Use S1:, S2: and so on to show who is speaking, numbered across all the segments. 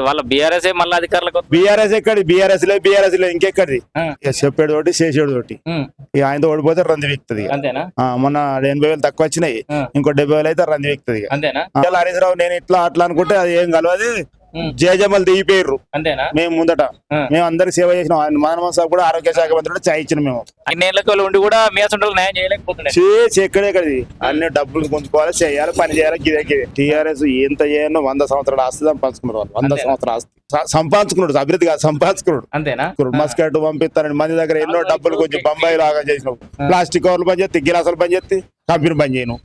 S1: వాళ్ళ బీఆర్ఎస్ మళ్ళీ అధికారులకు.
S2: బీఆర్ఎస్ ఎక్కడి? బీఆర్ఎస్ లేదు బీఆర్ఎస్ లేదు ఇంకెక్కడిది? చెప్పేది ఒకటి చేసేది ఒకటి. ఇక ఆయనతో ఓడిపోతే రంది వీక్తుంది ఇక.
S1: అంతేనా?
S2: ఆ, మొన్న ఎనభై వేలు తక్కువ వచ్చినాయి. ఇంకో డెబ్బై వేలు అయితే రంది వీక్తుంది ఇక.
S1: అంతేనా?
S2: హరీష్ రావు నేను ఇట్లా అట్లా అనుకుంటే అది ఏం కలవది.
S1: ఉమ్,
S2: జయజమ్మలు దిగిపోయారు
S1: అంతేనా?
S2: మేము ముందట. మేము అందరికి సేవ చేసినాం మానవ సాబ్ కూడా ఆరోగ్య శాఖ మంత్రి కూడా చాయ్ ఇచ్చినాం మేము.
S1: అన్నేళ్ళకి ఉండి కూడా మీ అసలు న్యాయం చేయలేకపోతుండే
S2: చేసి ఎక్కడెక్కడిది అన్ని డబ్బులు గుంజుకోవాలి చేయాలి పని చేయాలి గిదే గిదే. టీఆర్ఎస్ ఎంత చేయను వంద సంవత్సరాలు ఆస్తి సంపాదించుకున్నారు వాళ్ళు. వంద? సంవత్సరాలు ఆస్తి. సంపాదించుకున్నాడు అభివృద్ధి కాదు సంపాదించుకున్నాడు.
S1: అంతేనా?
S2: మస్కట్ పంపిస్తారని మంది దగ్గర ఎన్నో డబ్బులు కొంచెం బొంబాయి లాగా చేసినావు. ప్లాస్టిక్ కవర్లు పని చేస్తే గిలాసాలు పని చేస్తే కంపెనీ పని చేయను.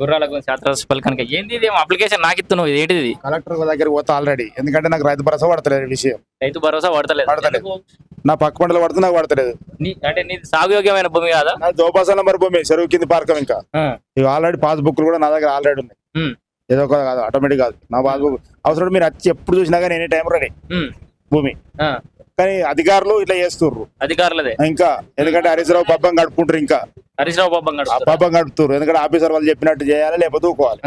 S1: గుర్రాలకు శాస్త్ర పలకనక. ఏంది ఇది? అప్లికేషన్ నాకు ఇస్తున్నావు. ఇది ఏంటిది?
S2: కలెక్టర్ దగ్గర పోతా ఆల్రెడీ ఎందుకంటే నాకు రైతు భరోసా పడతలేదు విషయం.
S1: రైతు భరోసా పడతలేదు.
S2: పడతలేదు. నా పక్క పంటలు పడితే నాకు పడతలేదు.
S1: నీ- అంటే నీది సాగుయోగ్యమైన భూమి కాదా?
S2: నా దోపాసన మరి భూమి చెరువు కింద పార్కం ఇంకా. ఇవి ఆల్రెడీ పాస్ బుక్లు కూడా నా దగ్గర ఆల్రెడీ ఉన్నాయి.
S1: ఉమ్,
S2: ఏదో ఒక కాదు ఆటోమేటిక్ కాదు. నా పాస్ బుక్ అవసరం మీరు వచ్చి ఎప్పుడు చూసినా కానీ ఎనీ టైం రెడీ భూమి. కానీ అధికారులు ఇట్లా చేస్తుర్రు.
S1: అధికారులదే.
S2: ఇంకా ఎందుకంటే హరీశ్రావు పబ్బం గడుపుకుంటారు ఇంకా.
S1: హరీష్ రావు పాపం గడుపుతారు.
S2: గడుపుతారు ఎందుకంటే ఆఫీసర్ వాళ్ళు చెప్పినట్టు చేయాలి లేకపోతే ఊకోవాలి.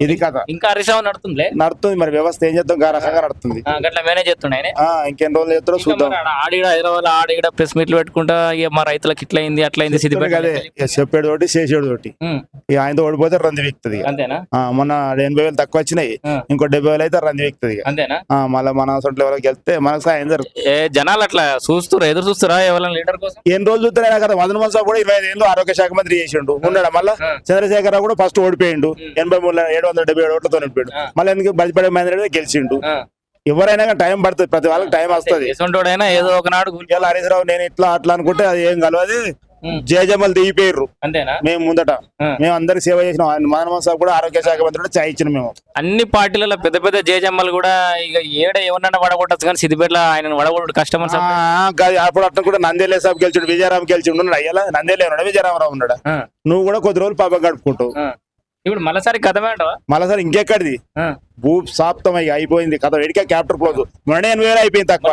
S2: ఇది కథ.
S1: ఇంకా హరీష్ రావు నడుతుందిలే?
S2: నడుతుంది మరి వ్యవస్థ ఏం చేద్దాం? గా రకంగా నడుతుంది.
S1: ఆ, గట్ల మేనేజ్
S2: ఆ ఇంకెన్ని రోజులు చేస్తారో చూద్దాం.
S1: ఆడ- ఆడిడ హైదరాబాద్ ఆడిడ ప్రెస్ మీట్లు పెట్టుకుంటా ఇక మా రైతులకు ఇట్లా అయింది అట్లా అయింది
S2: అదే ఇక చెప్పేది ఒకటి చేసేది ఒకటి. ఇక ఆయనతో ఓడిపోతే రంది వీక్తుంది ఇక.
S1: అంతేనా?
S2: ఆ మొన్న ఎనభై వేలు తక్కువ వచ్చినాయి.
S1: ఆ.
S2: ఇంకో డెబ్బై వేలు అయితే రంది వీక్తుంది ఇక.
S1: అంతేనా?
S2: ఆ మళ్ళీ మన సొంట్లో ఎవరికి వెళ్తే మనకు సాయం జరుగుతుంది
S1: ఏ జనాలు అట్లా చూస్తురా ఎదురు చూస్తురా ఎవరైనా లీడర్ కోసం?
S2: ఎన్ని రోజులు చూస్తున్నాయి కదా మదన మనసా కూడా ఇరవై ఐదు ఏళ్ళు ఆరోగ్య శాఖ మంత్రి చేసిండు. ఉన్నాడు మళ్ళా
S1: ఆ.
S2: చంద్రశేఖరరావు కూడా ఫస్ట్ ఓడిపోయిండు. ఎనభై మూడు ఏడు వందల డెబ్బై ఏడు ఓట్లతో
S1: ఆ.
S2: మళ్ళీ ఎందుకు బలిపడే మహేంద్ర గెలిచిండు.
S1: ఆ,
S2: ఎవరైనా టైం పడుతుంది ప్రతి వాళ్ళకి టైం వస్తుంది.
S1: ఏదో ఒకనాడు కూలి-
S2: ఇలా హరీష్ రావు నేను ఇట్లా అట్లా అనుకుంటే అది ఏం కలవది? జయజమ్మలు దిగిపోయారు
S1: అంతేనా?
S2: మేము ముందట. మేము అందరికి సేవ చేసినాం ఆయన మానవ సాబ్ కూడా ఆరోగ్య శాఖ మంత్రి కూడా చాయ్ ఇచ్చినాం మేము.
S1: అన్ని పార్టీలలో పెద్ద పెద్ద జేజమ్మలు కూడా ఇక ఏడ ఎవరన్నా వడగొట్టచ్చు కానీ సిద్దిపేటలో ఆయన వడగొట్టు కష్టం
S2: అప్పుడు అట్లా కూడా నందేలే సాబ్ గెలిచిండు విజయరామ్ గెలిచిండు ఉన్నాడు. అయ్యలా నందేలే ఉన్నాడు విజయరామరావు ఉన్నాడు. నువ్వు కూడా కొద్ది రోజులు పాపం గడుపుకుంటావు.
S1: ఇప్పుడు మళ్ళీసారి కథమే అంటావా
S2: మళ్ళీ సార్ ఇంకెక్కడిది. భూ సాప్తం అయ్యి అయిపోయింది కథ. వెడికే క్యాపిటల్ క్లోజ్ మొన్న ఎనభై వేలు అయిపోయింది తక్కువ.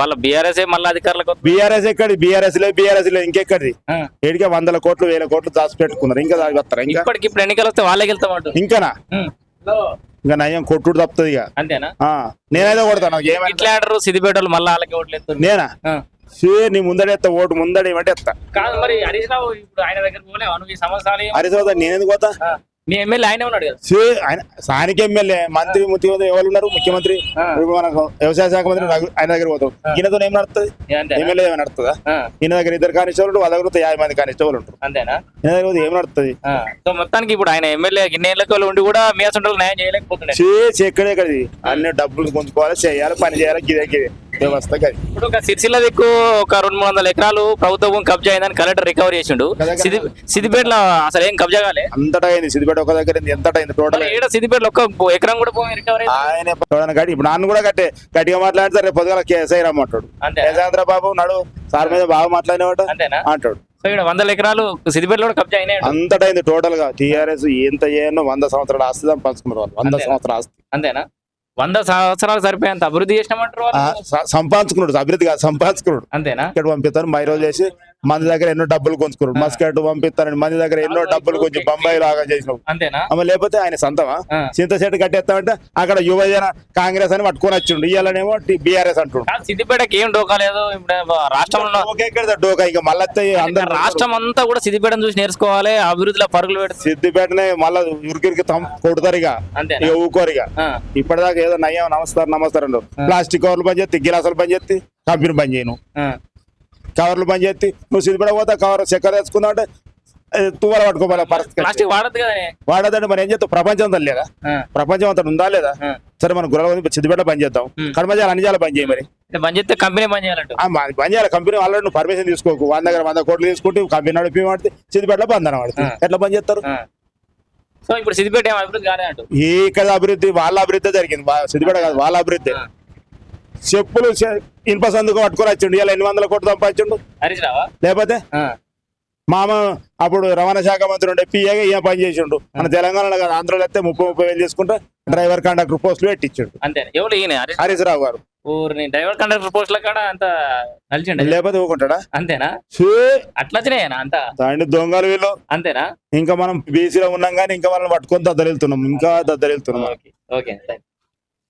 S1: వాళ్ళ బీఆర్ఎస్ మళ్ళీ అధికారులకు.
S2: బీఆర్ఎస్ ఎక్కడి బీఆర్ఎస్ లేదు బీఆర్ఎస్ లేదు ఇంకెక్కడిది?
S1: ఆ.
S2: ఎడికే వందల కోట్లు వేల కోట్లు దాచి పెట్టుకున్నారు. ఇంకా దాచి వస్తారు ఇంకా?
S1: ఇప్పటికి ఇప్పుడు ఎన్నికలు వస్తే వాళ్ళకి వెళ్తామంటు
S2: ఇంకానా? ఇంకా నయం కొట్టుడు తప్పుతుంది ఇక.
S1: అంతేనా?
S2: నేనైతే కొడతాను
S1: ఇట్లా ఆడరు సిద్దిపేట వాళ్ళు మళ్ళీ వాళ్ళకి ఓట్లు
S2: నేనా? సే నీ ముందడెత్తా ఓటు ముందడ ఏమంటే ఎత్తా.
S1: కాదు మరి హరీష్ రావు ఇప్పుడు ఆయన దగ్గర పోలేవా? నువ్వు ఈ సంవత్సరాలు
S2: హరిసోదా నేనెందుకు పోతా?
S1: మీ ఎమ్మెల్యే ఆయనే ఉన్నాడు కదా?
S2: సే ఆయన స్థానిక ఎమ్మెల్యే మంత్రి ముఖ్యమంత్రి ఎవరు ఉన్నారు? ముఖ్యమంత్రి. ఇప్పుడు మనకు వ్యవసాయ శాఖ మంత్రి రఘు- ఆయన దగ్గర పోతాం. ఈయనతో ఏం
S1: అంతేనా?
S2: ఎమ్మెల్యే ఏమైనా నడుతుందా?
S1: ఆ,
S2: ఈయన దగ్గర ఇద్దరు కానిస్టేబుల్ వాళ్ళ దగ్గర యాభై మంది కానిస్టేబుల్ ఉంటారు.
S1: అంతేనా?
S2: ఈయన దగ్గర పోతే ఏం
S1: ఆ, సో మొత్తానికి ఇప్పుడు ఆయన ఎమ్మెల్యే గిన్నెళ్ళకి ఉండి కూడా మీ అసలు న్యాయం చేయలేకపోతుండే
S2: చేసి ఎక్కడెక్కడిది అన్ని డబ్బులు గుంజుకోవాలి చేయాలి పని చేయాలి గిదే గిదే. వ్యవస్థ
S1: ఇప్పుడు ఒక సిరిసిల్ల దిక్కు ఒక రెండు మూడు వందల ఎకరాలు ప్రభుత్వ కబ్జా అయిందని కలెక్టర్ రికవరీ చేసిండు.
S2: కదా.
S1: సిద్ది సిద్దిపేటలో అసలు ఏం కబ్జా కాలే?
S2: అంతటా అయింది. సిద్దిపేట ఒక దగ్గర ఎంతటా అయింది? టోటల్
S1: ఏడ సిద్దిపేటలో ఒక్క భూ- ఎకరం కూడా భూమి రికవరీ
S2: ఆయన గడి ఇప్పుడు నాన్న కూడా కట్టే గట్టిగా మాట్లాడితే రేపు పొద్దుగల కేసై రమ్మంటాడు యశాంద్ర బాబు నడు సార్ మీద బాగా మాట్లాడినవాట
S1: అంతేనా?
S2: అంటాడు.
S1: వందల ఎకరాలు సిద్దిపేటలో కూడా కబ్జా అయినాయి
S2: అంతటా అయింది టోటల్గా టీఆర్ఎస్ ఎంత చేయనో వంద సంవత్సరాలు ఆస్తి సంపాదించుకున్నారు వాళ్ళు. వంద? సంవత్సరాల ఆస్తి.
S1: అంతేనా? వంద సంవత్సరాలు సరిపోయేంత అభివృద్ధి చేసినామంటారు
S2: సంపాదించుకున్నాడు అభివృద్ధి కాదు సంపాదించుకున్నాడు.
S1: అంతేనా?
S2: ఇక్కడ పంపిస్తారు మైరోజు చేసి మంది దగ్గర ఎన్నో డబ్బులు కొంచుకున్నాడు మస్కట్ పంపిస్తారని మంది దగ్గర ఎన్నో డబ్బులు కొంచెం బొంబాయి లాగా చేసినావు
S1: అంతేనా?
S2: లేకపోతే ఆయన సొంతమా?
S1: ఆ.
S2: చింత చెట్టు కట్టేస్తామంటే అక్కడ యువజన కాంగ్రెస్ అని పట్టుకొని వచ్చిండు. ఇవాళనేమో బీఆర్ఎస్ అంటుండు.
S1: సిద్దిపేటకి ఏం డోకా లేదు? రాష్ట్రంలో
S2: డోకా ఇంకా మళ్ళీ అందరు
S1: రాష్ట్రం అంతా కూడా సిద్దిపేటను చూసి నేర్చుకోవాలి అభివృద్ధిలో పరుగులు పెడుతుంది
S2: సిద్దిపేటనే మళ్ళా ఉరికిరికి కొడతారు ఇక ఇక ఊకోరు ఇక ఇప్పటిదాకా ఏదో నయ్యం నమస్కారం నమస్కారం. ప్లాస్టిక్ కవర్లు పని చేస్తే గిలాసులు పని చేస్తే కంపెనీ పని చేయను కవర్లు పని చేస్తే నువ్వు పోతా కవర్ చక్కెర తెచ్చుకున్నావు అంటే తువ్వాల పట్టుకోవాలి పరిస్థితి
S1: కదా
S2: వాడదంటే మరి ఏం చేస్తావు? ప్రపంచం అంతా లేదా? ప్రపంచం అంతా ఉందా లేదా. సరే మనం గుర్రాల సిద్దిపేట పని చేద్దాం. కడమజాలు అన్ని జాల పని చేయి మరి.
S1: బంద్ చేస్తే కంపెనీ బంద్ చేయాలంట
S2: పని చేయాలి. కంపెనీ ఆల్రెడీ నువ్వు పర్మిషన్ తీసుకోకు. వంద దగ్గర వంద కోట్లు తీసుకుంటే కంపెనీ నడిపి వాడితే సిద్దిపేటలో బంద్ వాడుతుంది. ఎట్లా పని చేస్తారు.
S1: సో ఇప్పుడు సిద్దిపేట ఏం అభివృద్ధి కాలే అంటూ
S2: ఈ ఇక్కడ అభివృద్ధి వాళ్ళ అభివృద్ధి జరిగింది. సిద్దిపేట కాదు వాళ్ళ అభివృద్ధి. చెప్పులు ఇనుప సందుకు పట్టుకొని వచ్చిండు. ఇలా ఎన్ని వందల కోట్లు సంపాదించిండు.
S1: హరీష్ రావా
S2: లేకపోతే మామ అప్పుడు రవాణా శాఖ మంత్రి ఉండే పిఏగా ఈయన పని చేసిండు. మన తెలంగాణలో కాదు ఆంధ్రలో అయితే ముప్పై ముప్పై వేలు తీసుకుంటే డ్రైవర్ కండక్టర్ పోస్టులు పెట్టించిండు.
S1: అంతే ఎవరు ఈయన? హరీష్
S2: రావు? గారు.
S1: డ్రైవర్ కండక్టర్ పోస్టుల కాడ అంత నలిచిండ?
S2: లేకపోతే ఊకుంటాడా?
S1: అంతేనా?
S2: ఛీ,
S1: అట్లా వచ్చినాయన అంత
S2: దొంగలు వీళ్ళు.
S1: అంతేనా?
S2: ఇంకా మనం బీసీలో ఉన్నాం కానీ ఇంకా వాళ్ళని పట్టుకొని దద్దరిల్తున్నాం ఇంకా దద్దరిల్తున్నాం
S1: ఓకే ఓకే